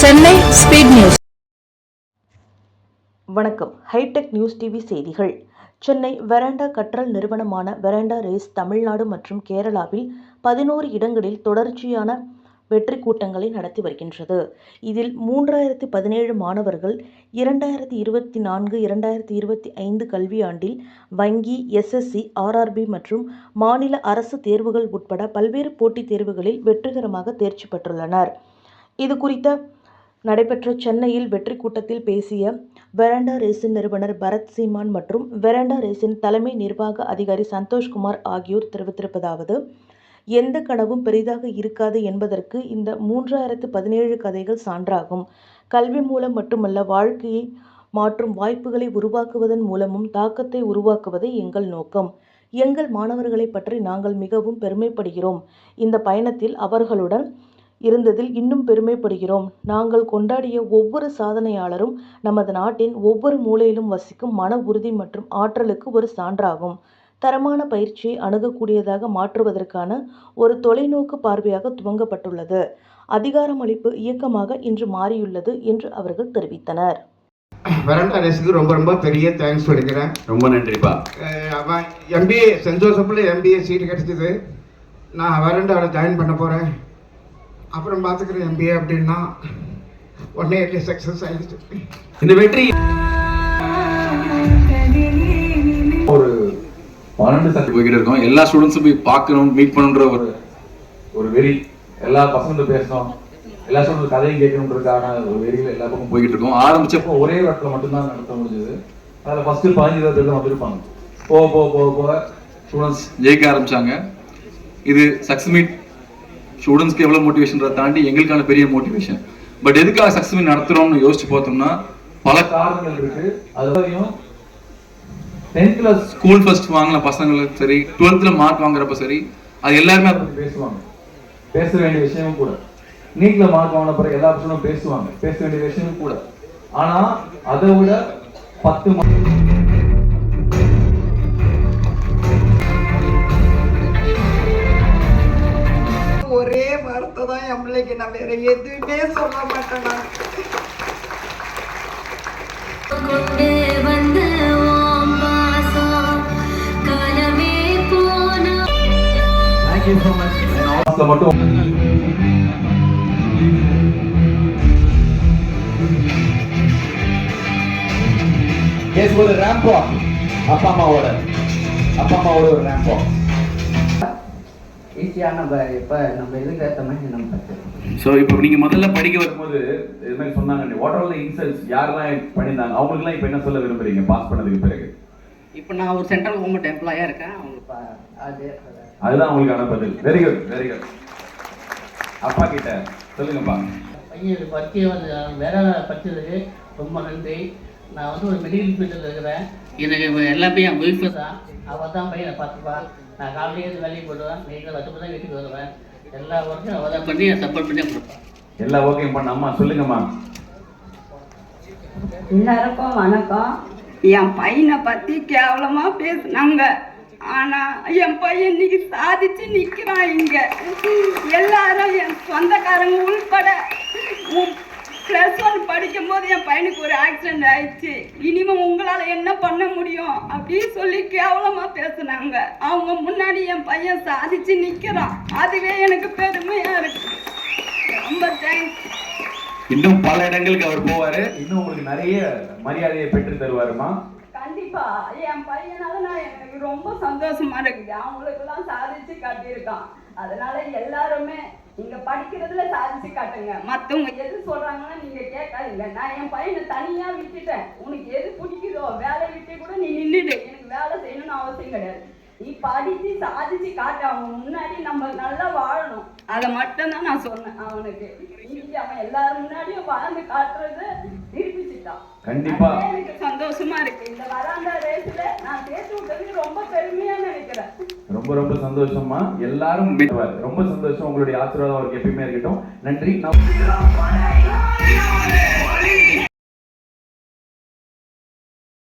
Chennai speed news வணக்கம். Hitech news TV செய்திகள். Chennai veranda கற்றல் நிறுவனமான வெராண்டா ரேஸ் தமிழ்நாடு மற்றும் கேரளாவில் பதினோரு இடங்களில் தொடர்ச்சியான வெற்றி கூட்டங்களை நடத்தி வருகின்றது. இதில் மூன்றாயிரத்தி பதினேழு மாணவர்கள் இரண்டாயிரத்தி இருபத்தி நான்கு இரண்டாயிரத்தி இருபத்தி ஐந்து கல்வியாண்டில் வங்கி எஸ்எஸ்சி ஆர்ஆர்பி மற்றும் மாநில அரசு தேர்வுகள் உட்பட பல்வேறு போட்டித் தேர்வுகளில் வெற்றிகரமாக தேர்ச்சி பெற்றுள்ளனர். இது குறித்த நடைபெற்ற சென்னையில் வெற்றி கூட்டத்தில் பேசிய வெராண்டா ரேசின் நிறுவனர் பரத் சீமான் மற்றும் வெராண்டா ரேசின் தலைமை நிர்வாக அதிகாரி சந்தோஷ்குமார் ஆகியோர் தெரிவித்திருப்பதாவது எந்த கனவும் பெரிதாக இருக்காது என்பதற்கு இந்த மூன்றாயிரத்து பதினேழு கதைகள் சான்றாகும். கல்வி மூலம் மட்டுமல்ல வாழ்க்கையை மாற்றும் வாய்ப்புகளை உருவாக்குவதன் மூலமும் தாக்கத்தை உருவாக்குவதே எங்கள் நோக்கம். எங்கள் மாணவர்களை பற்றி நாங்கள் மிகவும் பெருமைப்படுகிறோம். இந்த பயணத்தில் அவர்களுடன் இருந்ததில் இன்னும் பெருமைப்படுகிறோம். நாங்கள் கொண்டாடிய ஒவ்வொரு சாதனையாளரும் நமது நாட்டின் ஒவ்வொரு மூலையிலும் வசிக்கும் மன உறுதி மற்றும் ஆற்றலுக்கு ஒரு சான்றாகும். தரமான பயிற்சியை அணுகக்கூடியதாக மாற்றுவதற்கான ஒரு தொலைநோக்கு பார்வையாக துவங்கப்பட்டுள்ளது. அதிகாரமளிப்பு இயக்கமாக இன்று மாறியுள்ளது என்று அவர்கள் தெரிவித்தனர். வரண்டா ரேஸுக்கு ரொம்ப ரொம்ப பெரிய தேங்க்ஸ் சொல்லிக்கிறேன். ரொம்ப நன்றிப்பா. அவன் எம்பிஏ சென்ட் ஜோசப்பில் எம்பிஏ சீட் கிடச்சிது. நான் வரண்டாவில் ஜாயின் பண்ண போகிறேன் அப்புறம் பார்த்துக்கிறேன் எம்பிஏ அப்படின்னா ஒன் இயர்லி சக்ஸஸ் ஆகிடுச்சு இந்த வெற்றி ஒரு பன்னெண்டு சக்தி போய்கிட்டு இருக்கோம். எல்லா ஸ்டூடெண்ட்ஸும் போய் பார்க்கணும் மீட் பண்ணணுன்ற ஒரு ஒரு வெறி. எல்லா பசங்களும் பேசணும். எல்லா ஸ்டூடெண்ட்ஸ் கதையும் கேட்கணுன்றதுக்கான ஒரு வெறியில் எல்லா பக்கம் போய்கிட்டு இருக்கோம். ஆரம்பிச்சப்போ ஒரே இடத்துல மட்டும்தான் நடத்த முடிஞ்சது. அதில் ஃபர்ஸ்ட் பதினஞ்சு இருபது தான் வந்திருப்பாங்க போக போக போக போக ஸ்டூடெண்ட்ஸ் ஜெயிக்க ஆரம்பிச்சாங்க. இது சக்ஸ் மீட் ஸ்டூடெண்ட்ஸ்க்கு எவ்வளோ மோட்டிவேஷன்றதை தாண்டி எங்களுக்கான பெரிய மோட்டிவேஷன் பட் எதுக்காக சக்ஸஸ் நடத்துறோம்னு யோசிச்சு பார்த்தோம்னா பல காரணங்கள் இருக்கு. அதுவரையும் டென்த்ல ஸ்கூல் ஃபர்ஸ்ட் வாங்கின பசங்களுக்கு சரி டுவெல்த்ல மார்க் வாங்குறப்ப சரி அது எல்லாருமே அதை பேசுவாங்க. பேச வேண்டிய விஷயமும் கூட. நீட்ல மார்க் வாங்கின பிறகு எல்லா பசங்களும் பேசுவாங்க. பேச வேண்டிய விஷயமும் கூட. ஆனா அதை விட பத்து மார்க் தான் என் பிள்ளைக்கு நான் வேற எதுவுமே சொல்ல மாட்டேன்? கொண்டு வந்த அப்பா அம்மாவோட. அப்பா அம்மாவோட ஒரு ரேம்போ ஈஸியாக நம்ம இப்போ நம்ம இதுக்கு ஏற்ற மாதிரி நம்ம ஸோ இப்போ நீங்க முதல்ல படிக்க வரும்போது இது மாதிரி சொன்னாங்க வாட் ஆர் த இன்சல்ட்ஸ் யாரெல்லாம் பண்ணியிருந்தாங்க? அவங்களுக்குலாம் இப்போ என்ன சொல்ல விரும்புறீங்க? பாஸ் பண்ணதுக்கு பிறகு. இப்போ நான் ஒரு சென்ட்ரல் கவர்மெண்ட் எம்ப்ளாயாக இருக்கேன். அவங்க அது அதுதான் அவங்களுக்கான பதில். வெரி குட் வெரி குட் அப்பா கிட்ட சொல்லுங்கப்பா. பையன் பரிச்சை வந்து வேற படிச்சதுக்கு ரொம்ப நன்றி. நான் வந்து ஒரு மெடிக்கல் ஃபீல்டில் இருக்கிறேன். எனக்கு எல்லாமே என் ஒய்ஃபு தான் அவள் தான் பையனை பார்த்துப்பா. நான் காலையிலே வேலைக்கு போடுவேன் நைட்டில் பத்து தான் வீட்டுக்கு வருவேன். எல்லா ஒர்க்கும் அவள் தான் பண்ணி சப்போர்ட் பண்ணி கொடுப்பேன் எல்லா ஓகேயும் பண்ண. அம்மா சொல்லுங்கம்மா. எல்லாருக்கும் வணக்கம். என் பையனை பத்தி கேவலமா பேசுனாங்க. ஆனா என் பையன் இன்னைக்கு சாதிச்சு நிக்கிறான் இங்க. எல்லாரும் என் சொந்தக்காரங்க உள்பட. படிக்கும் போது என் பையனுக்கு ஒரு ஆக்சிடென்ட் ஆயிடுச்சு. இனிமே உங்களால என்ன பண்ண முடியும்? அப்படின்னு சொல்லி கேவலமா பேசுனாங்க. அவங்க முன்னாடி என் பையன் சாதிச்சு நிக்கிறான். அதுவே எனக்கு பெருமையா இருக்கு. ரொம்ப தேங்க்ஸ் இன்னும் பல இடங்களுக்கு அவர் போவாரு. இன்னும் உங்களுக்கு நிறைய மரியாதையை பெற்று தருவாருமா? கண்டிப்பா. என் பையனால நான் எனக்கு ரொம்ப சந்தோஷமா இருக்குது. அவங்களுக்கெல்லாம் சாதிச்சு காட்டியிருக்கான். அதனால எல்லாருமே நீங்க படிக்கிறதுல சாதிச்சு காட்டுங்க. மத்தவங்க எது சொல்றாங்கன்னா நீங்க கேட்காதீங்க. நான் என் பையனை தனியா விட்டுட்டேன். உனக்கு எது பிடிக்குதோ வேலை விட்டு கூட நீ நின்னுடு. எனக்கு வேலை செய்யணும்னு அவசியம் கிடையாது. நீ படிச்சு சாதிச்சு காட்டு. அவன் முன்னாடி நம்ம நல்லா வாழணும். அதை மட்டும் தான் நான் சொன்னேன் அவனுக்கு. இன்னைக்கு அவன் எல்லாரும் முன்னாடியும் வாழ்ந்து காட்டுறது நிரூபிச்சுட்டான். கண்டிப்பா. எனக்கு சந்தோஷமா இருக்கு. இந்த வராண்டா ரேஸ்ல நான் சேர்த்து விட்டதுக்கு ரொம்ப பெருமையா நினைக்கிறேன் ரொம்ப ரொம்ப சந்தோஷமா எல்லாரும் ரொம்ப சந்தோஷம் உங்களுடைய ஆசீர்வாதம் அவருக்கு எப்பயுமே இருக்கட்டும். நன்றி. நான்